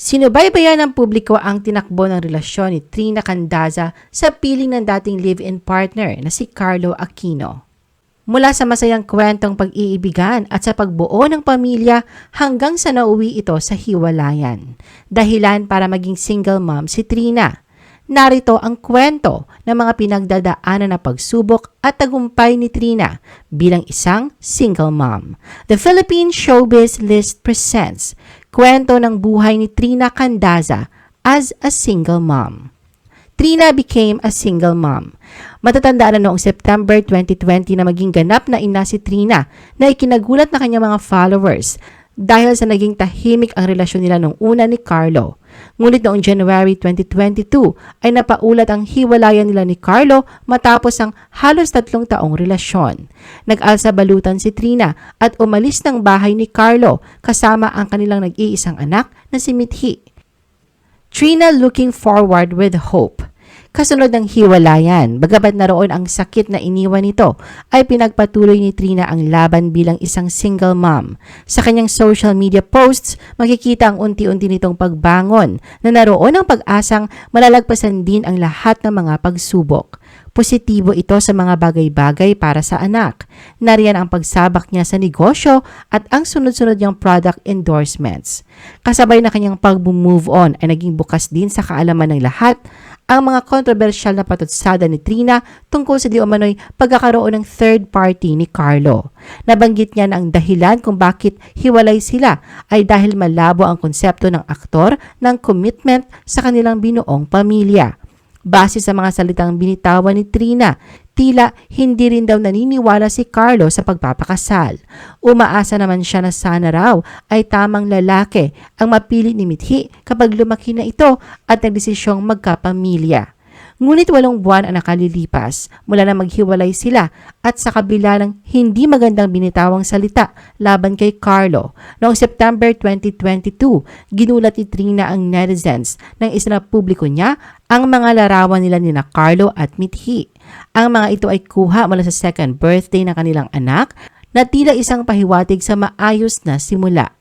Sinubaybayan ng publiko ang tinakbo ng relasyon ni Trina Candaza sa piling ng dating live-in partner na si Carlo Aquino. Mula sa masayang kwentong pag-iibigan at sa pagbuo ng pamilya hanggang sa nauwi ito sa hiwalayan. Dahilan para maging single mom si Trina. Narito ang kwento ng mga pinagdadaanan na pagsubok at tagumpay ni Trina bilang isang single mom. The Philippine Showbiz List presents kwento ng buhay ni Trina Candaza as a single mom. Trina became a single mom. Matatandaan na noong September 2020 na maging ganap na ina si Trina na ikinagulat na kanyang mga followers dahil sa naging tahimik ang relasyon nila nung una ni Carlo. Ngunit noong January 2022 ay napaulat ang hiwalayan nila ni Carlo matapos ang halos tatlong taong relasyon. Nag-alsa balutan si Trina at umalis ng bahay ni Carlo kasama ang kanilang nag-iisang anak na si Mithi. Trina looking forward with hope. Kasunod ng hiwalayan, bagamat naroon ang sakit na iniwan nito, ay pinagpatuloy ni Trina ang laban bilang isang single mom. Sa kanyang social media posts, makikita ang unti-unti nitong pagbangon na naroon ang pag-asang malalagpasan din ang lahat ng mga pagsubok. Positibo ito sa mga bagay-bagay para sa anak. Nariyan ang pagsabak niya sa negosyo at ang sunod-sunod niyang product endorsements. Kasabay na kanyang pag-move on ay naging bukas din sa kaalaman ng lahat ang mga kontrobersyal na patutsada ni Trina tungkol sa di umano'y pagkakaroon ng third party ni Carlo. Nabanggit niya na ang dahilan kung bakit hiwalay sila ay dahil malabo ang konsepto ng aktor ng commitment sa kanilang binuong pamilya. Base sa mga salitang binitawan ni Trina, tila hindi rin daw naniniwala si Carlo sa pagpapakasal. Umaasa naman siya na sana raw ay tamang lalaki ang mapili ni Mithi kapag lumaki na ito at nagdesisyong magkapamilya. Ngunit walong buwan ang nakalilipas mula na maghiwalay sila at sa kabila ng hindi magandang binitawang salita laban kay Carlo. Noong September 2022, ginulat ni Trina ang netizens nang isinapubliko niya ang mga larawan nila ni na Carlo at Mithi. Ang mga ito ay kuha mula sa second birthday ng kanilang anak na tila isang pahiwatig sa maayos na simula.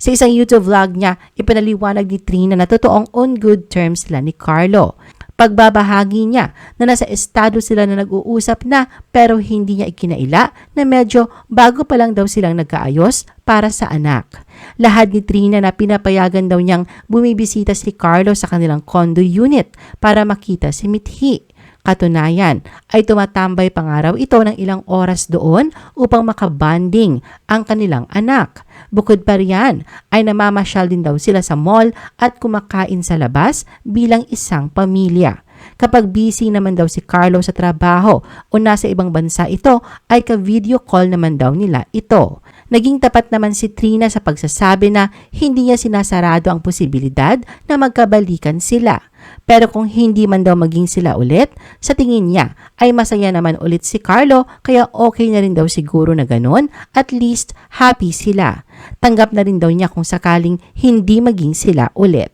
Sa isang YouTube vlog niya, ipinaliwanag ni Trina na totoong on good terms sila ni Carlo pagbabahagi niya na nasa estado sila na nag-uusap na pero hindi niya ikinaila na medyo bago pa lang daw silang nagkaayos para sa anak. Lahad ni Trina na pinapayagan daw niyang bumibisita si Carlo sa kanilang condo unit para makita si Mithi. Katunayan ay tumatambay pangaraw ito ng ilang oras doon upang makabanding ang kanilang anak. Bukod pa riyan ay namamasyal din daw sila sa mall at kumakain sa labas bilang isang pamilya. Kapag busy naman daw si Carlo sa trabaho o nasa ibang bansa ito, ay ka-video call naman daw nila ito. Naging tapat naman si Trina sa pagsasabi na hindi niya sinasarado ang posibilidad na magkabalikan sila. Pero kung hindi man daw maging sila ulit, sa tingin niya ay masaya naman ulit si Carlo kaya okay na rin daw siguro na ganun, at least happy sila. Tanggap na rin daw niya kung sakaling hindi maging sila ulit.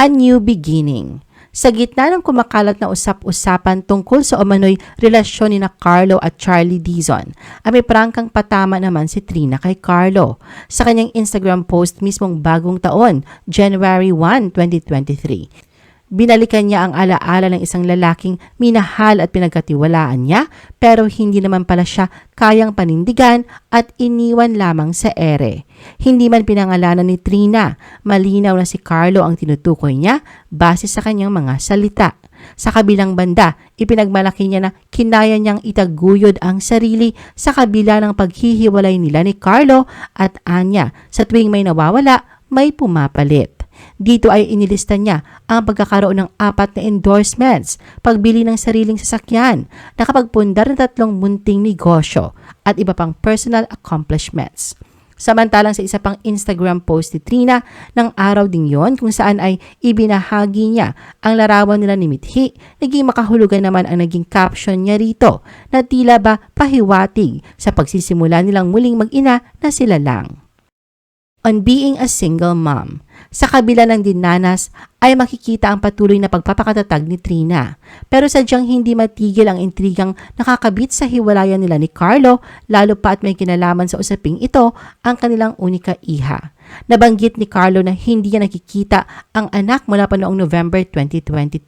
A New Beginning sa gitna ng kumakalat na usap-usapan tungkol sa umano'y relasyon ni na Carlo at Charlie Dizon, ay may prangkang patama naman si Trina kay Carlo. Sa kanyang Instagram post mismong bagong taon, January 1, 2023, Binalikan niya ang alaala ng isang lalaking minahal at pinagkatiwalaan niya pero hindi naman pala siya kayang panindigan at iniwan lamang sa ere. Hindi man pinangalanan ni Trina, malinaw na si Carlo ang tinutukoy niya base sa kanyang mga salita. Sa kabilang banda, ipinagmalaki niya na kinaya niyang itaguyod ang sarili sa kabila ng paghihiwalay nila ni Carlo at Anya sa tuwing may nawawala, may pumapalit. Dito ay inilista niya ang pagkakaroon ng apat na endorsements, pagbili ng sariling sasakyan, nakapagpundar ng tatlong munting negosyo, at iba pang personal accomplishments. Samantalang sa isa pang Instagram post ni Trina ng araw ding yon kung saan ay ibinahagi niya ang larawan nila ni Mithi, naging makahulugan naman ang naging caption niya rito na tila ba pahiwatig sa pagsisimula nilang muling mag-ina na sila lang. On being a single mom, sa kabila ng dinanas ay makikita ang patuloy na pagpapakatatag ni Trina. Pero sadyang hindi matigil ang intrigang nakakabit sa hiwalayan nila ni Carlo, lalo pa at may kinalaman sa usaping ito ang kanilang unika iha. Nabanggit ni Carlo na hindi niya nakikita ang anak mula pa noong November 2022.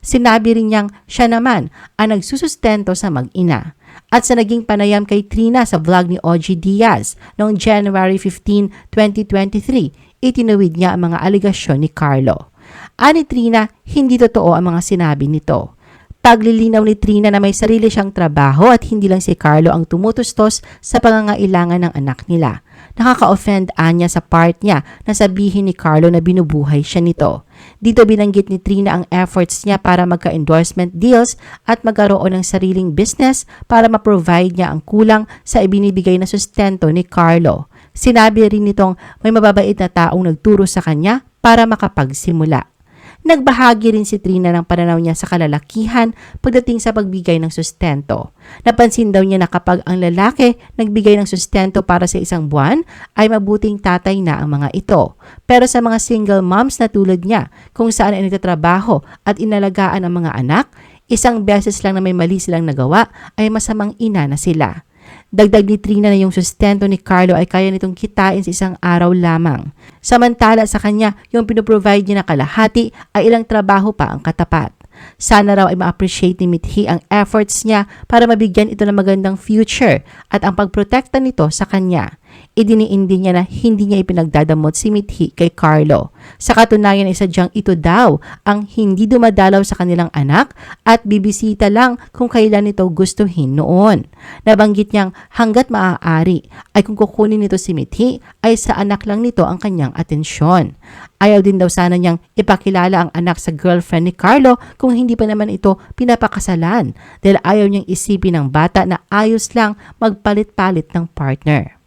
Sinabi rin niyang siya naman ang nagsusustento sa mag-ina. At sa naging panayam kay Trina sa vlog ni OG Diaz noong January 15, 2023, itinuwid niya ang mga aligasyon ni Carlo. Ani Trina, hindi totoo ang mga sinabi nito. Paglilinaw ni Trina na may sarili siyang trabaho at hindi lang si Carlo ang tumutustos sa pangangailangan ng anak nila. Nakaka-offend anya sa part niya na sabihin ni Carlo na binubuhay siya nito. Dito binanggit ni Trina ang efforts niya para magka-endorsement deals at magkaroon ng sariling business para ma-provide niya ang kulang sa ibinibigay na sustento ni Carlo. Sinabi rin nitong may mababait na taong nagturo sa kanya para makapagsimula. Nagbahagi rin si Trina ng pananaw niya sa kalalakihan pagdating sa pagbigay ng sustento. Napansin daw niya na kapag ang lalaki nagbigay ng sustento para sa isang buwan, ay mabuting tatay na ang mga ito. Pero sa mga single moms na tulad niya, kung saan ay nagtatrabaho at inalagaan ang mga anak, isang beses lang na may mali silang nagawa ay masamang ina na sila. Dagdag ni Trina na yung sustento ni Carlo ay kaya nitong kitain sa isang araw lamang. Samantala sa kanya, yung pinoprovide niya na kalahati ay ilang trabaho pa ang katapat. Sana raw ay ma-appreciate ni Mithi ang efforts niya para mabigyan ito ng magandang future at ang pagprotekta nito sa kanya. Idiniindi niya na hindi niya ipinagdadamot si Mithi kay Carlo. Sa katunayan ay sadyang ito daw ang hindi dumadalaw sa kanilang anak at bibisita lang kung kailan ito gustuhin noon. Nabanggit niyang hanggat maaari ay kung kukunin nito si Mithi ay sa anak lang nito ang kanyang atensyon. Ayaw din daw sana niyang ipakilala ang anak sa girlfriend ni Carlo kung hindi pa naman ito pinapakasalan dahil ayaw niyang isipin ng bata na ayos lang magpalit-palit ng partner.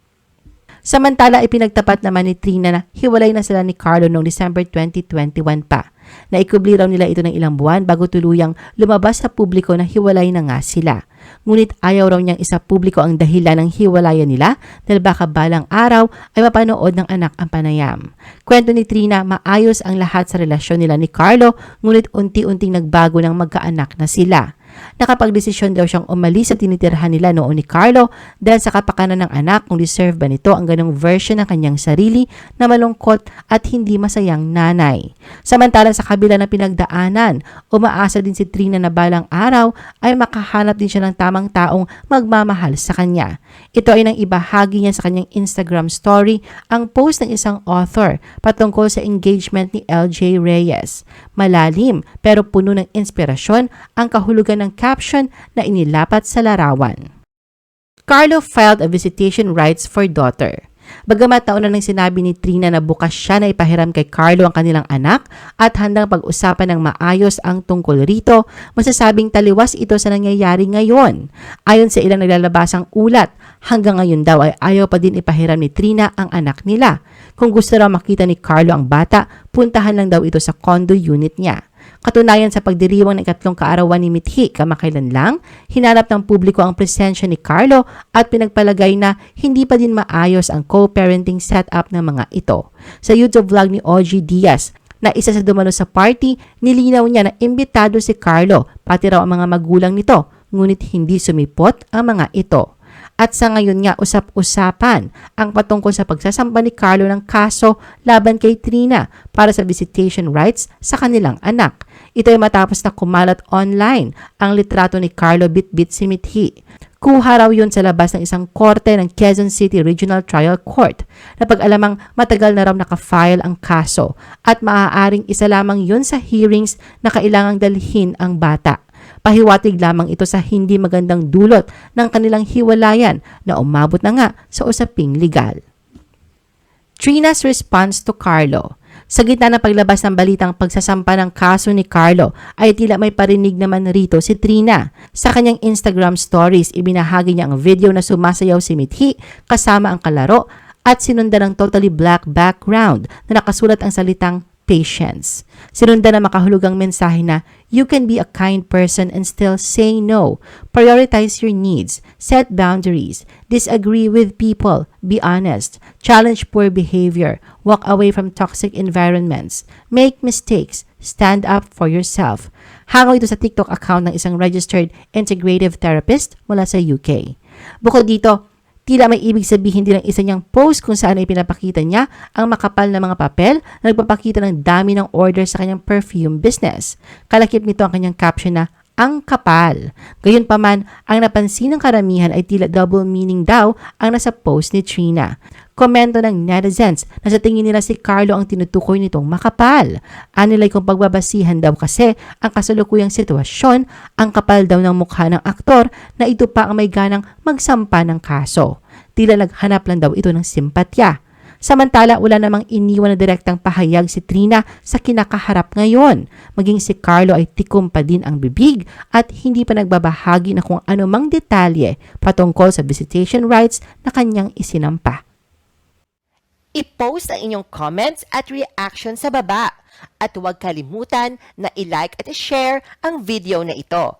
Samantala, ipinagtapat naman ni Trina na hiwalay na sila ni Carlo noong December 2021 pa. Naikubli raw nila ito ng ilang buwan bago tuluyang lumabas sa publiko na hiwalay na nga sila. Ngunit ayaw raw niyang isa publiko ang dahilan ng hiwalayan nila dahil baka balang araw ay mapanood ng anak ang panayam. Kwento ni Trina, maayos ang lahat sa relasyon nila ni Carlo ngunit unti-unting nagbago ng magkaanak na sila. Nakapagdesisyon daw siyang umalis sa tinitirhan nila noon ni Carlo dahil sa kapakanan ng anak kung deserve ba nito ang ganong version ng kanyang sarili na malungkot at hindi masayang nanay. Samantala sa kabila ng pinagdaanan, umaasa din si Trina na balang araw ay makahanap din siya ng tamang taong magmamahal sa kanya. Ito ay nang ibahagi niya sa kanyang Instagram story ang post ng isang author patungkol sa engagement ni LJ Reyes. Malalim pero puno ng inspirasyon ang kahulugan ng caption na inilapat sa larawan. Carlo filed a visitation rights for daughter. Bagamat nauna nang sinabi ni Trina na bukas siya na ipahiram kay Carlo ang kanilang anak at handang pag-usapan ng maayos ang tungkol rito, masasabing taliwas ito sa nangyayari ngayon. Ayon sa ilang naglalabasang ulat, hanggang ngayon daw ay ayaw pa din ipahiram ni Trina ang anak nila. Kung gusto raw makita ni Carlo ang bata, puntahan lang daw ito sa condo unit niya. Katunayan sa pagdiriwang ng ikatlong kaarawan ni Mithi kamakailan lang, hinanap ng publiko ang presensya ni Carlo at pinagpalagay na hindi pa din maayos ang co-parenting setup ng mga ito. Sa YouTube vlog ni OG Diaz, na isa sa dumalo sa party, nilinaw niya na imbitado si Carlo, pati raw ang mga magulang nito, ngunit hindi sumipot ang mga ito. At sa ngayon nga usap-usapan ang patungkol sa pagsasampa ni Carlo ng kaso laban kay Trina para sa visitation rights sa kanilang anak. Ito ay matapos na kumalat online ang litrato ni Carlo Bitbit Simithi. Kuha raw yun sa labas ng isang korte ng Quezon City Regional Trial Court na pag-alamang matagal na raw nakafile ang kaso at maaaring isa lamang yun sa hearings na kailangang dalhin ang bata. Pahiwatig lamang ito sa hindi magandang dulot ng kanilang hiwalayan na umabot na nga sa usaping legal. Trina's response to Carlo sa gitna ng paglabas ng balitang pagsasampa ng kaso ni Carlo ay tila may parinig naman rito si Trina. Sa kanyang Instagram stories, ibinahagi niya ang video na sumasayaw si Mithi kasama ang kalaro at sinundan ng totally black background na nakasulat ang salitang patience. Sinundan na makahulugang mensahe na you can be a kind person and still say no. Prioritize your needs. Set boundaries. Disagree with people. Be honest. Challenge poor behavior. Walk away from toxic environments. Make mistakes. Stand up for yourself. Hango ito sa TikTok account ng isang registered integrative therapist mula sa UK. Bukod dito, Tila may ibig sabihin din ng isa niyang post kung saan ay pinapakita niya ang makapal na mga papel na nagpapakita ng dami ng order sa kanyang perfume business. Kalakip nito ang kanyang caption na ang kapal. Gayunpaman, ang napansin ng karamihan ay tila double meaning daw ang nasa post ni Trina. Komento ng netizens na sa tingin nila si Carlo ang tinutukoy nitong makapal. Anilay kung pagbabasihan daw kasi ang kasalukuyang sitwasyon, ang kapal daw ng mukha ng aktor na ito pa ang may ganang magsampa ng kaso. Tila naghanap lang daw ito ng simpatya. Samantala, wala namang iniwan na direktang pahayag si Trina sa kinakaharap ngayon. Maging si Carlo ay tikom pa din ang bibig at hindi pa nagbabahagi na kung anumang detalye patungkol sa visitation rights na kanyang isinampa. I-post ang inyong comments at reaction sa baba. At huwag kalimutan na i-like at i-share ang video na ito.